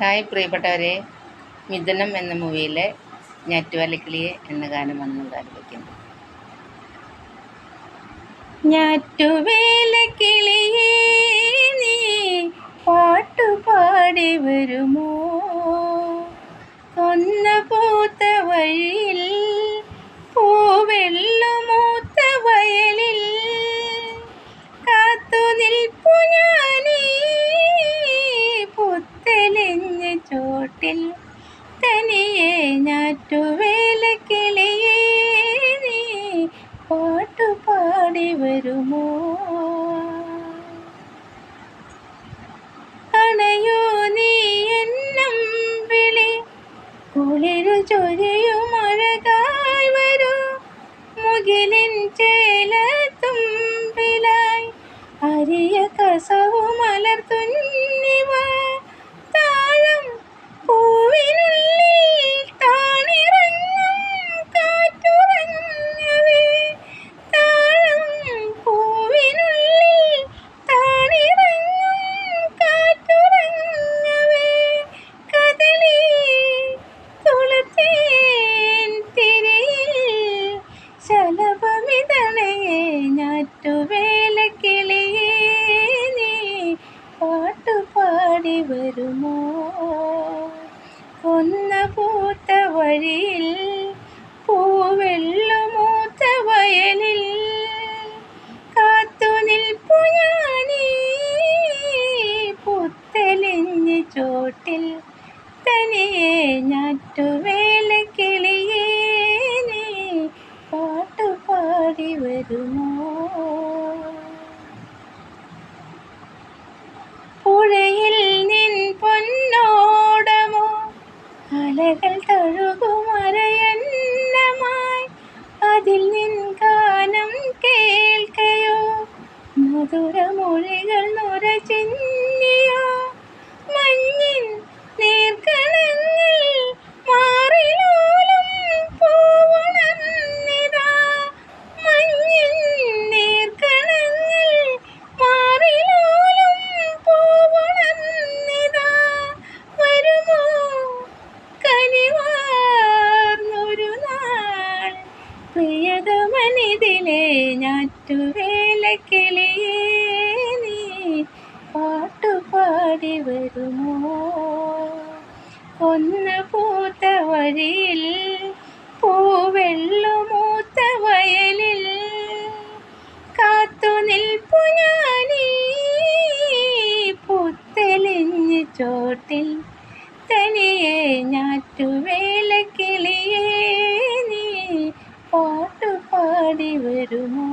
Hi പ്രിയപ്പെട്ടവരെ. മിഥുനം എന്ന മൂവിയിലെ ഞാറ്റുവലക്കിളിയെ എന്ന ഗാനം വന്നുകൊണ്ട് ആരംഭിക്കുന്നു. ഞാറ്റുവേലക്കിളിയേ നീ പാട്ടുപാടി വരുമോ? കൊന്ന പൂത്ത വഴിയിൽ ചോട്ടിൽ തനിയെ ഞാറ്റുവേലക്കിളിയേ നീ പാട്ടുപാടി വരുമോ? അണയോ നീ എന്നും വിളി കുളിരു ചൊരിയും അഴകായി വരൂ. മുകിലിൻ ചേലത്തുമ്പിലായി ഞാറ്റുവേലക്കിളിയേ നീ പാട്ടുപാടി വരുമോ? കൊന്ന പൂത്ത വഴിയിൽ പൂവെള്ളുമൂത്ത വയലിൽ കാത്തു നിൽപ്പു ഞാനീ പുത്തലിഞ്ഞ് ചോട്ടിൽ. തനിയെ ഞാറ്റുവേലക്കിളിയേ നീ പാട്ടുപാടി വരുമോ? മധുരമൊഴികൾ നുര ചെന്നിയോ മഞ്ഞിൻ നീർക്കണങ്ങൾ മാറിലോലും പൂവുണർന്നിതാ മഞ്ഞിൻ നീർക്കണങ്ങൾ മാറിലോലും പൂവുണർന്നിതാ വരുമോ കനിവാർന്നൊരു നാൾ. പ്രിയതമനിതിലെ ഞാറ്റുവേലക്കിളി പാട്ടുപാടി വരുമോ? കൊന്ന പൂത്ത വഴിയിൽ പൂവെള്ളുമൂത്ത വയലിൽ. കാത്തു നിൽപ്പു ഞാനീ ചോട്ടിൽ. തനിയെ ഞാറ്റുവേലക്കിളിയേ നീ പാട്ടുപാടി വരുമോ?